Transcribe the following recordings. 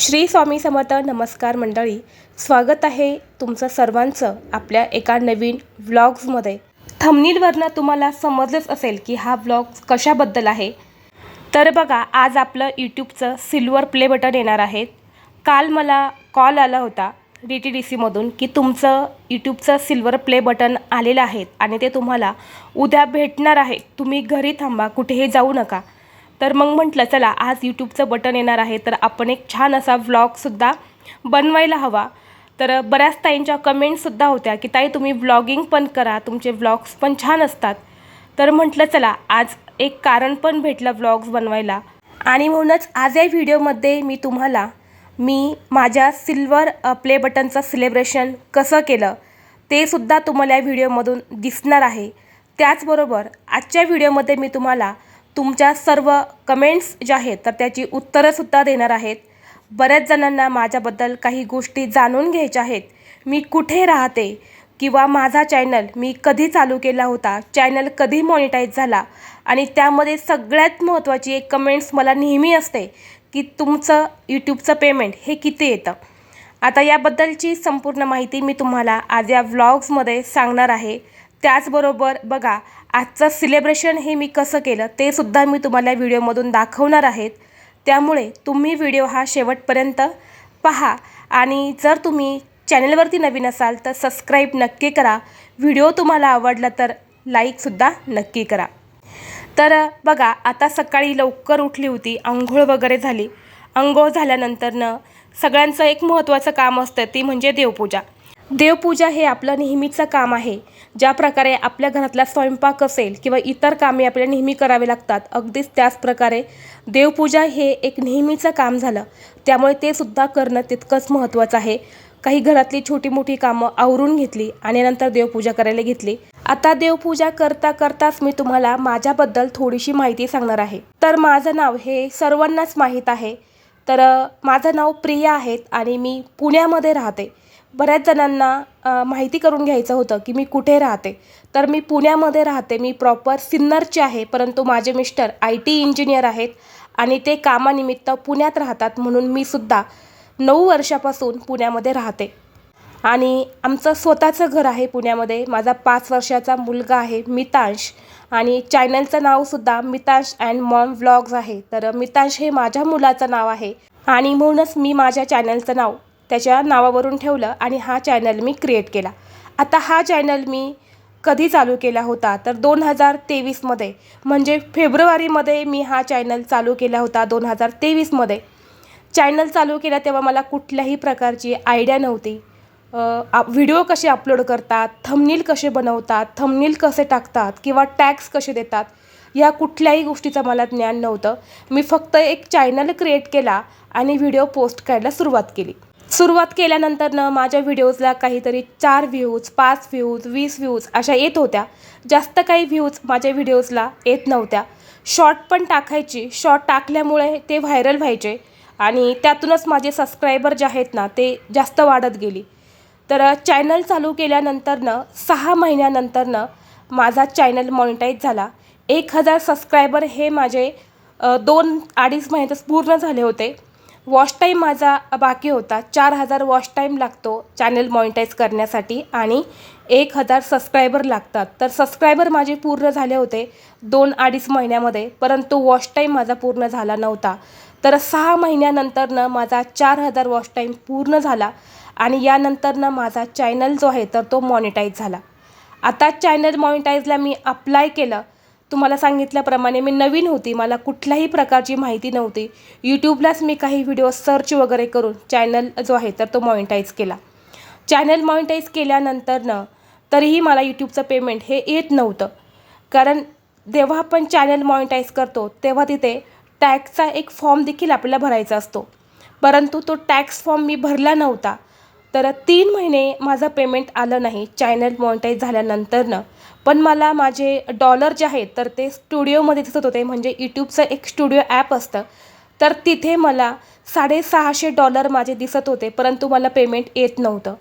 श्री स्वामी समर्थ नमस्कार मंडळी. स्वागत आहे तुमचं सर्वांचं आपल्या एका नवीन व्लॉग्समध्ये. थमनीलवरनं तुम्हाला समजलंच असेल की हा व्लॉग कशाबद्दल आहे. तर बघा आज आपलं यूट्यूबचं सिल्वर प्ले बटन येणार आहे. काल मला कॉल आला होता डी टी डी सीमधून की तुमचं यूट्यूबचं सिल्वर प्ले बटन आलेलं आहे आणि ते तुम्हाला उद्या भेटणार आहे. तुम्ही घरी थांबा कुठेही जाऊ नका. तर मग म्हटलं चला आज यूट्यूबचं बटन येणार आहे तर आपण एक छान असा व्लॉगसुद्धा बनवायला हवा. तर बऱ्याच ताईंच्या कमेंटसुद्धा होत्या की ताई तुम्ही व्लॉगिंग पण करा तुमचे व्लॉग्स पण छान असतात. तर म्हटलं चला आज एक कारण पण भेटलं व्लॉग्स बनवायला. आणि म्हणूनच आज या व्हिडिओमध्ये मी तुम्हाला मी माझ्या सिल्वर प्ले बटनचं सेलिब्रेशन कसं केलं ते सुद्धा तुम्हाला या व्हिडिओमधून दिसणार आहे. त्याचबरोबर आजच्या व्हिडिओमध्ये मी तुम्हाला तुमच्या सर्व कमेंट्स ज्या आहेत तर त्याची उत्तरंसुद्धा देणार आहेत. बऱ्याच जणांना माझ्याबद्दल काही गोष्टी जाणून घ्यायच्या आहेत. मी कुठे राहते किंवा माझा चॅनल मी कधी चालू केला होता चॅनल कधी मॉनिटाईज झाला आणि त्यामध्ये सगळ्यात महत्त्वाची एक कमेंट्स मला नेहमी असते की तुमचं यूट्यूबचं पेमेंट हे किती येतं. आता याबद्दलची संपूर्ण माहिती मी तुम्हाला आज या व्लॉग्समध्ये सांगणार आहे. त्याचबरोबर बघा आजचं सिलेब्रेशन हे मी कसं केलं ते सुद्धा मी तुम्हाला व्हिडिओमधून दाखवणार आहेत. त्यामुळे तुम्ही व्हिडिओ हा शेवटपर्यंत पहा आणि जर तुम्ही चॅनलवरती नवीन असाल तर सबस्क्राईब नक्की करा. व्हिडिओ तुम्हाला आवडला तर लाईकसुद्धा नक्की करा. तर बघा आता सकाळी लवकर उठली होती आंघोळ वगैरे झाली. आंघोळ झाल्यानंतरनं सगळ्यांचं एक महत्त्वाचं काम असतं ती म्हणजे देवपूजा. देवपूजा हे आपलं नेहमीचं काम आहे. ज्या प्रकारे आपल्या घरातला स्वयंपाक असेल किंवा इतर कामे आपल्याला नेहमी करावे लागतात अगदीच त्याच प्रकारे देवपूजा हे एक नेहमीचं काम झालं. त्यामुळे ते सुद्धा करणं तितकंच महत्त्वाचं आहे. काही घरातली छोटी मोठी कामं आवरून घेतली आणि नंतर देवपूजा करायला घेतली. आता देवपूजा करता करताच मी तुम्हाला माझ्याबद्दल थोडीशी माहिती सांगणार आहे. तर माझं नाव हे सर्वांनाच माहीत आहे. तर माझं नाव प्रिया आहेत आणि मी पुण्यामध्ये राहते. बऱ्याच जणांना माहिती करून घ्यायचं होतं की मी कुठे राहते. तर मी पुण्यामध्ये राहते. मी प्रॉपर सिन्नरची आहे परंतु माझे मिस्टर आय टी इंजिनियर आहेत आणि ते कामानिमित्त पुण्यात राहतात म्हणून मी सुद्धा नऊ वर्षापासून पुण्यामध्ये राहते. आणि आमचं स्वतःचं घर आहे पुण्यामध्ये. माझा पाच वर्षाचा मुलगा आहे मितांश आणि चॅनलचं नावसुद्धा मितांश अँड मॉम व्लॉग्स आहे. तर मितांश हे माझ्या मुलाचं नाव आहे आणि म्हणूनच मी माझ्या चॅनलचं नाव त्याच्या नावावरून ठेवलं आणि हा चॅनल मी क्रिएट केला. आता हा चॅनल मी कधी चालू केला होता? तर दोन हजार तेवीसमध्ये म्हणजे फेब्रुवारीमध्ये मी हा चॅनल चालू केला होता दोन हजार तेवीसमध्ये चॅनल चालू केला तेव्हा मला कुठल्याही प्रकारची आयडिया नव्हती. व्हिडिओ कसे अपलोड करतात? थमनील कसे बनवतात? थमनील कसे टाकतात? किंवा टॅक्स कसे देतात? या कुठल्याही गोष्टीचं मला ज्ञान नव्हतं. मी फक्त एक चॅनल क्रिएट केला आणि व्हिडिओ पोस्ट करायला सुरुवात केली. सुरुवात केल्यानंतरनं माझ्या व्हिडिओजला काहीतरी चार व्ह्यूज पाच व्ह्यूज वीस व्ह्यूज अशा येत होत्या. जास्त काही व्ह्यूज माझ्या व्हिडिओजला येत नव्हत्या. शॉर्ट पण टाकायची. शॉर्ट टाकल्यामुळे ते व्हायरल व्हायचे आणि त्यातूनच माझे सबस्क्रायबर जे आहेत ना ते जास्त वाढत गेली. तर चॅनल चालू केल्यानंतरनं सहा महिन्यानंतरनं माझा चॅनल मॉनिटाईज झाला. एक हजार सबस्क्रायबर हे माझे दोन अडीच महिन्यातच पूर्ण झाले होते. वॉश टाईम माझा बाकी होता. चार हजार वॉश टाईम लागतो चॅनल मॉनिटाईज करण्यासाठी आणि एक हजार सबस्क्रायबर लागतात. तर सबस्क्रायबर माझे पूर्ण झाले होते दोन अडीच महिन्यामध्ये परंतु वॉश टाईम माझा पूर्ण झाला नव्हता. तर सहा महिन्यानंतरनं माझा चार हजार वॉश टाईम पूर्ण झाला आणि यानंतरनं माझा चॅनल जो आहे तर तो मॉनिटाईज झाला. आता चॅनल मॉनिटाईजला मी अप्लाय केलं. तुम्हाला सांगितल्याप्रमाणे मी नवीन होती मला कुठल्याही प्रकारची माहिती नव्हती. यूट्यूबलाच मी काही व्हिडिओ सर्च वगैरे करून चॅनल जो आहे तर तो मॉनिटाईज केला. चॅनल मॉनिटाईज केल्यानंतरनं तरीही मला यूट्यूबचं पेमेंट हे येत नव्हतं. कारण जेव्हा आपण चॅनल मॉनिटाईज करतो तेव्हा तिथे टॅक्सचा एक फॉर्म देखील आपल्याला भरायचा असतो. परंतु तो टॅक्स फॉर्म मी भरला नव्हता. तर तीन महिने माझं पेमेंट आलं नाही चॅनल मॉनिटाईज झाल्यानंतरनं पण मला माझे डॉलर जे आहेत तर ते स्टुडिओमध्ये दिसत होते. म्हणजे यूट्यूबचं एक स्टुडिओ ॲप असतं. तर तिथे मला साडेसहाशे डॉलर माझे दिसत होते परंतु मला पेमेंट येत नव्हतं.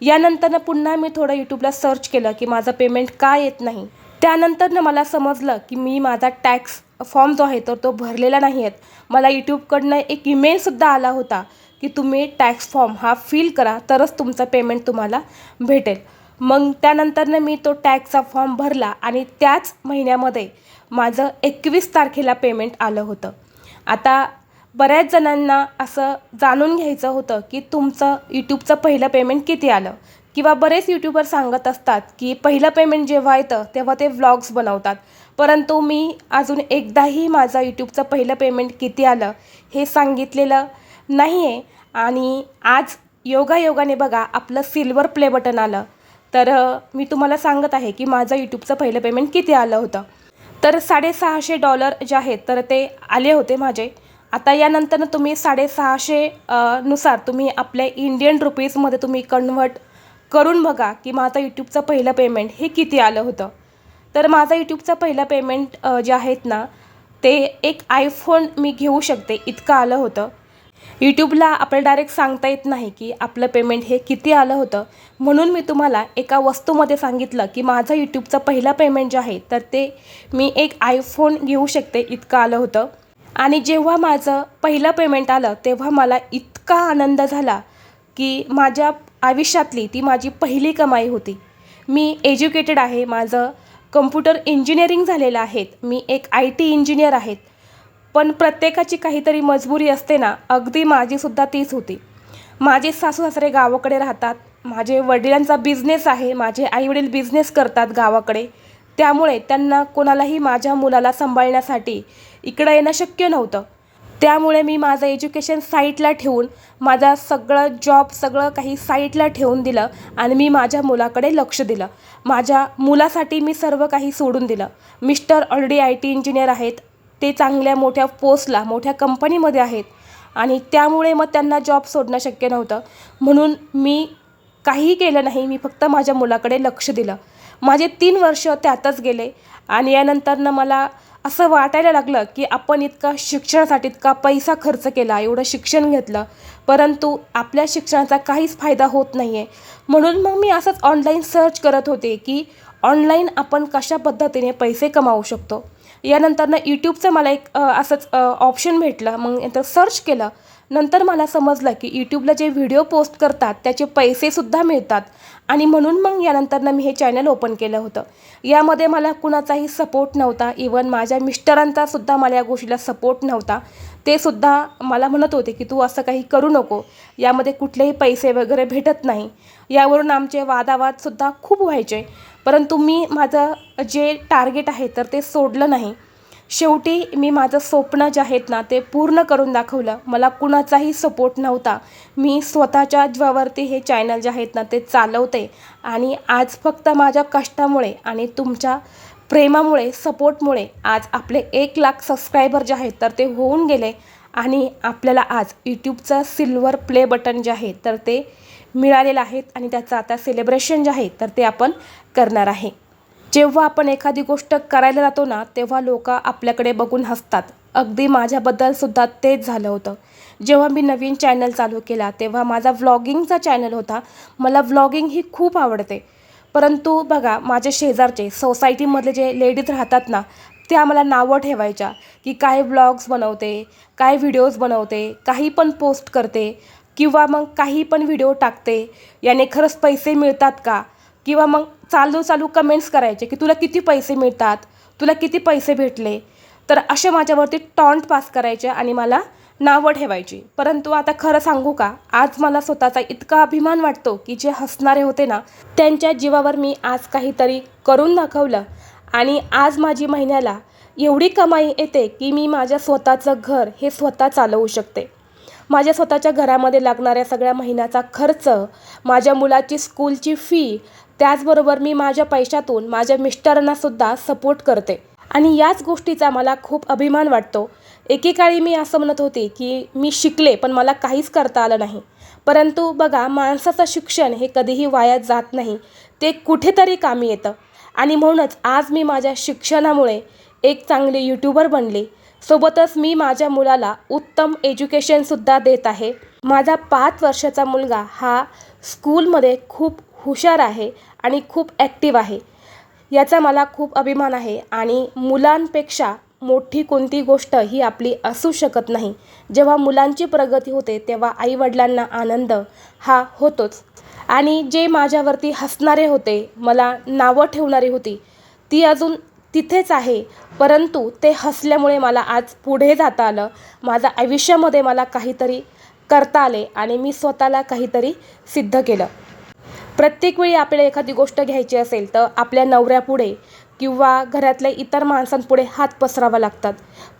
यानंतरनं पुन्हा मी थोडं यूट्यूबला सर्च केलं की माझं पेमेंट का येत नाही. त्यानंतरनं मला समजलं की मी माझा टॅक्स फॉर्म जो आहे तर तो भरलेला नाही आहेत मला यूट्यूबकडनं एक ईमेलसुद्धा आला होता की तुम्ही टॅक्स फॉर्म हा फिल करा तरच तुमचं पेमेंट तुम्हाला भेटेल. मग त्यानंतरनं मी तो टॅक्सचा फॉर्म भरला आणि त्याच महिन्यामध्ये माझं एकवीस तारखेला पेमेंट आलं होतं. आता बऱ्याच जणांना असं जाणून घ्यायचं होतं की तुमचं यूट्यूबचं पहिलं पेमेंट किती आलं? किंवा बरेच यूट्यूबर सांगत असतात की पहिलं पेमेंट जेव्हा येतं तेव्हा ते व्लॉग्स बनवतात. परंतु मी अजून एकदाही माझं यूट्यूबचं पहिलं पेमेंट किती आलं हे सांगितलेलं नाही आहे आणि आज योगायोगाने बघा आपलं सिल्वर प्ले बटन आलं. तर मी तुम्हाला सांगत आहे की माझं यूट्यूबचं पहिलं पेमेंट किती आलं होतं. तर साडेसहाशे डॉलर जे आहेत तर ते आले होते माझे. आता यानंतरनं तुम्ही साडेसहाशे नुसार तुम्ही आपल्या इंडियन रुपीजमध्ये तुम्ही कन्व्हर्ट करून बघा की माझं यूट्यूबचं पहिलं पेमेंट हे किती आलं होतं. तर माझं यूट्यूबचं पहिलं पेमेंट जे आहेत ना ते एक आयफोन मी घेऊ शकते इतकं आलं होतं. यूट्यूबला आपल्याला डायरेक्ट सांगता येत नाही की आपलं पेमेंट हे किती आलं होतं. म्हणून मी तुम्हाला एका वस्तूमध्ये सांगितलं की माझं यूट्यूबचं पहिलं पेमेंट जे आहे तर ते मी एक आयफोन घेऊ शकते इतकं आलं होतं. आणि जेव्हा माझं पहिलं पेमेंट आलं तेव्हा मला इतका आनंद झाला की माझ्या आयुष्यातली ती माझी पहिली कमाई होती. मी एज्युकेटेड आहे माझं कम्प्युटर इंजिनिअरिंग झालेलं आहेत मी एक आय टी इंजिनियर आहेत पण प्रत्येकाची काहीतरी मजबुरी असते ना अगदी माझीसुद्धा तीच होती. माझे सासू सासरे गावाकडे राहतात माझे वडिलांचा बिझनेस आहे माझे आईवडील बिझनेस करतात गावाकडे. त्यामुळे त्यांना कोणालाही माझ्या मुलाला सांभाळण्यासाठी इकडं येणं शक्य नव्हतं. त्यामुळे मी माझं एज्युकेशन साईटला ठेवून माझा सगळं जॉब सगळं काही साईटला ठेवून दिलं आणि मी माझ्या मुलाकडे लक्ष दिलं. माझ्या मुलासाठी मी सर्व काही सोडून दिलं. Mister already I T engineer आहेत ते चांगल्या मोठ्या पोस्टला मोठ्या कंपनीमध्ये आहेत. आणि त्यामुळे मग त्यांना जॉब सोडणं शक्य नव्हतं. म्हणून मी काही केलं नाही मी फक्त माझ्या मुलाकडे लक्ष दिलं. माझे तीन वर्ष त्यातच गेले आणि यानंतरनं मला असं वाटायला लागलं की आपण इतका शिक्षणासाठी इतका पैसा खर्च केला एवढं शिक्षण घेतलं परंतु आपल्या शिक्षणाचा काहीच फायदा होत नाही आहे म्हणून मग मी असंच ऑनलाईन सर्च करत होते की ऑनलाईन आपण कशा पद्धतीने पैसे कमावू शकतो? यानंतरनं यूट्यूबचं मला एक असंच ऑप्शन भेटलं. मग नंतर सर्च केलं. नंतर मला समजलं की यूट्यूबला जे व्हिडिओ पोस्ट करतात त्याचे पैसेसुद्धा मिळतात. आणि म्हणून मग यानंतरनं मी हे चॅनल ओपन केलं होतं. यामध्ये मला कुणाचाही सपोर्ट नव्हता. इवन माझ्या मिस्टरांचासुद्धा मला या गोष्टीला सपोर्ट नव्हता. ते सुद्धा मला म्हणत होते की तू असं काही करू नको. यामध्ये कुठलेही पैसे वगैरे भेटत नाही. यावरून आमचे वादावादसुद्धा खूप व्हायचे. परंतु मी माझं जे टार्गेट आहे तर ते सोडलं नाही. शेवटी मी माझं स्वप्न जे आहेत ना ते पूर्ण करून दाखवलं. मला कुणाचाही सपोर्ट नव्हता. मी स्वतःच्या जीवावरती हे चॅनल जे आहेत ना ते चालवते. आणि आज फक्त माझ्या कष्टामुळे आणि तुमच्या प्रेमामुळे सपोर्टमुळे आज आपले एक लाख सबस्क्रायबर जे आहेत तर ते होऊन गेले. आणि आपल्याला आज यूट्यूबचं सिल्वर प्ले बटन जे आहे तर ते मिळालेलं आहेत आणि त्याचं आता सेलिब्रेशन जे आहे तर ते आपण करणार आहे. जेव्हा आपण एखादी गोष्ट करायला जातो ना तेव्हा लोक आपल्याकडे बघून हसतात. अगदी माझ्याबद्दल सुद्धा तेच झालं होतं. जेव्हा मी नवीन चॅनल चालू केला तेव्हा माझा व्लॉगिंगचा चॅनल होता. मला व्लॉगिंग ही खूप आवडते. परंतु बघा माझे शेजारचे सोसायटीमधले जे लेडीज राहतात ना ते आम्हाला नावं ठेवायच्या की काय व्लॉग्स बनवते काय व्हिडिओज बनवते काही पण पोस्ट करते. किंवा मग काही पण व्हिडिओ टाकते याने खरंच पैसे मिळतात का? किंवा मग चालू चालू कमेंट्स करायचे की तुला किती पैसे मिळतात तुला किती पैसे भेटले? तर असे माझ्यावरती टॉन्ट पास करायचे आणि मला नावं ठेवायची. परंतु आता खरं सांगू का? आज मला स्वतःचा इतका अभिमान वाटतो की जे हसणारे होते ना त्यांच्या जीवावर मी आज काहीतरी करून दाखवलं. आणि आज माझी महिन्याला एवढी कमाई येते की मी माझ्या स्वतःचं घर हे स्वतः चालवू शकते. माझ्या स्वतःच्या घरामध्ये लागणाऱ्या सगळ्या महिन्याचा खर्च माझ्या मुलाची स्कूलची फी त्याचबरोबर मी माझ्या पैशातून माझ्या मिस्टरांनासुद्धा सपोर्ट करते. आणि याच गोष्टीचा मला खूप अभिमान वाटतो. एकेकाळी मी असं म्हणत होते की मी शिकले पण मला काहीच करता आलं नाही. परंतु बघा माणसाचं शिक्षण हे कधीही वाया जात नाही. ते कुठेतरी कामी येतं. आणि म्हणूनच आज मी माझ्या शिक्षणामुळे एक चांगली यूट्यूबर बनले. सोबतच मी माझ्या मुलाला उत्तम एज्युकेशनसुद्धा देत आहे. माझा पाच वर्षाचा मुलगा हा स्कूलमध्ये खूप हुशार आहे आणि खूप ॲक्टिव्ह आहे. याचा मला खूप अभिमान आहे आणि मुलांपेक्षा मोठी कोणती गोष्ट ही आपली असू शकत नाही. जेव्हा मुलांची प्रगती होते तेव्हा आईवडिलांना आनंद हा होतोच. आणि जे माझ्यावरती हसणारे होते मला नावं ठेवणारी होती ती अजून तिथेच आहे. परंतु ते हसल्यामुळे मला आज पुढे जाता आलं. माझ्या आयुष्यामध्ये मला काहीतरी करता आले आणि मी स्वतःला काहीतरी सिद्ध केलं. प्रत्येक वेळी आपल्याला एखादी गोष्ट घ्यायची असेल तर आपल्या नवऱ्यापुढे किंवा घरातल्या इतर माणसांपुढे हात पसरावा लागतात.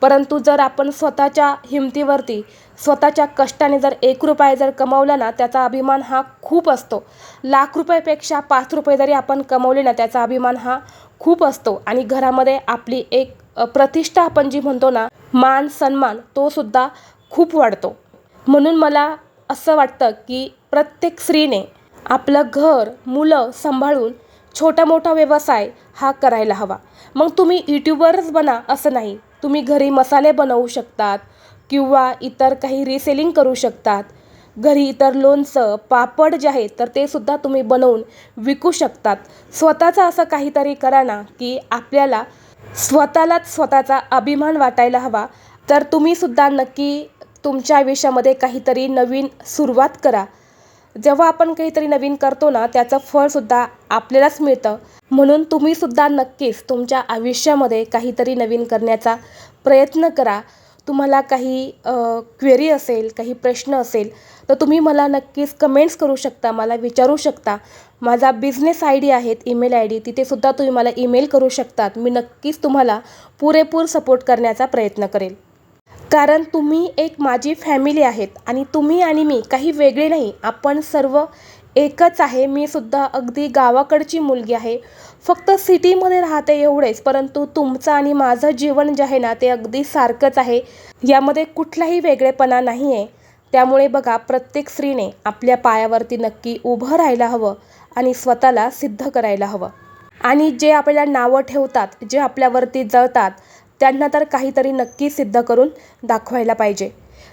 परंतु जर आपण स्वतःच्या हिमतीवरती स्वतःच्या कष्टाने जर एक रुपये जर कमवला ना त्याचा अभिमान हा खूप असतो. लाख रुपयापेक्षा पाच रुपये जरी आपण कमवले ना त्याचा अभिमान हा खूप असतो. आणि घरामध्ये आपली एक प्रतिष्ठा आपण जी म्हणतो ना मान सन्मान तो सुद्धा खूप वाढतो. म्हणून मला असं वाटतं की प्रत्येक स्त्रीने आपलं घर मुलं सांभाळून छोटा मोठा व्यवसाय हा करायला हवा. मग तुम्ही यूट्यूबवरच बना असं नाही. तुम्ही घरी मसाले बनवू शकतात किंवा इतर काही रिसेलिंग करू शकतात. घरी इतर लोणचं पापड जे आहेत तर ते सुद्धा तुम्ही बनवून विकू शकतात. स्वतःचं असं काहीतरी करा ना की आपल्याला स्वतःलाच स्वतःचा अभिमान वाटायला हवा. तर तुम्हीसुद्धा नक्की तुमच्या आयुष्यामध्ये काहीतरी नवीन सुरुवात करा. जेव्हा आपण काहीतरी नवीन करतो ना त्याचं फळसुद्धा आपल्यालाच मिळतं. म्हणून तुम्हीसुद्धा नक्कीच तुमच्या आयुष्यामध्ये काहीतरी नवीन करण्याचा प्रयत्न करा. तुम्हाला काही क्वेरी असेल काही प्रश्न असेल तर तुम्ही मला नक्कीच कमेंट्स करू शकता मला विचारू शकता. माझा बिझनेस आय डी आहेत ईमेल आय डी तिथेसुद्धा तुम्ही मला ईमेल करू शकतात. मी नक्कीच तुम्हाला पुरेपूर सपोर्ट करण्याचा प्रयत्न करेल. कारण तुम्ही एक माझी फॅमिली आहेत आणि तुम्ही आणि मी काही वेगळे नाही. आपण सर्व एकच आहे. मी सुद्धा अगदी गावाकडची मुलगी आहे. फक्त सिटीमध्ये राहते एवढेच परंतु तुमचं आणि माझं जीवन जे आहे ना ते अगदी सारखंच आहे. यामध्ये कुठलाही वेगळेपणा नाही आहे त्यामुळे बघा प्रत्येक स्त्रीने आपल्या पायावरती नक्की उभं राहायला हवं आणि स्वतःला सिद्ध करायला हवं. आणि जे आपल्याला नावं ठेवतात जे आपल्यावरती जळतात त्यांना तर काहीतरी नक्की सिद्ध करून दाखवायला पाहिजे.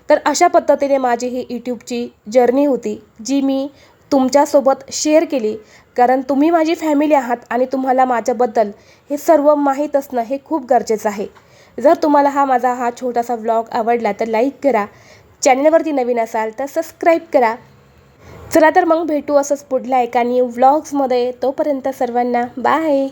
तर अशा पद्धतीने माझी ही यूट्यूबची जर्नी होती जी मी तुमच्यासोबत शेअर केली. कारण तुम्ही माझी फॅमिली आहात आणि तुम्हाला माझ्याबद्दल हे सर्व माहीत असणं हे खूप गरजेचं आहे. जर तुम्हाला हा माझा हा छोटासा व्लॉग आवडला तर लाईक करा. चॅनलवरती नवीन असाल तर सबस्क्राईब करा. चला तर मग भेटू असंच पुढल्या एका न्यू व्लॉग्समध्ये तोपर्यंत सर्वांना बाय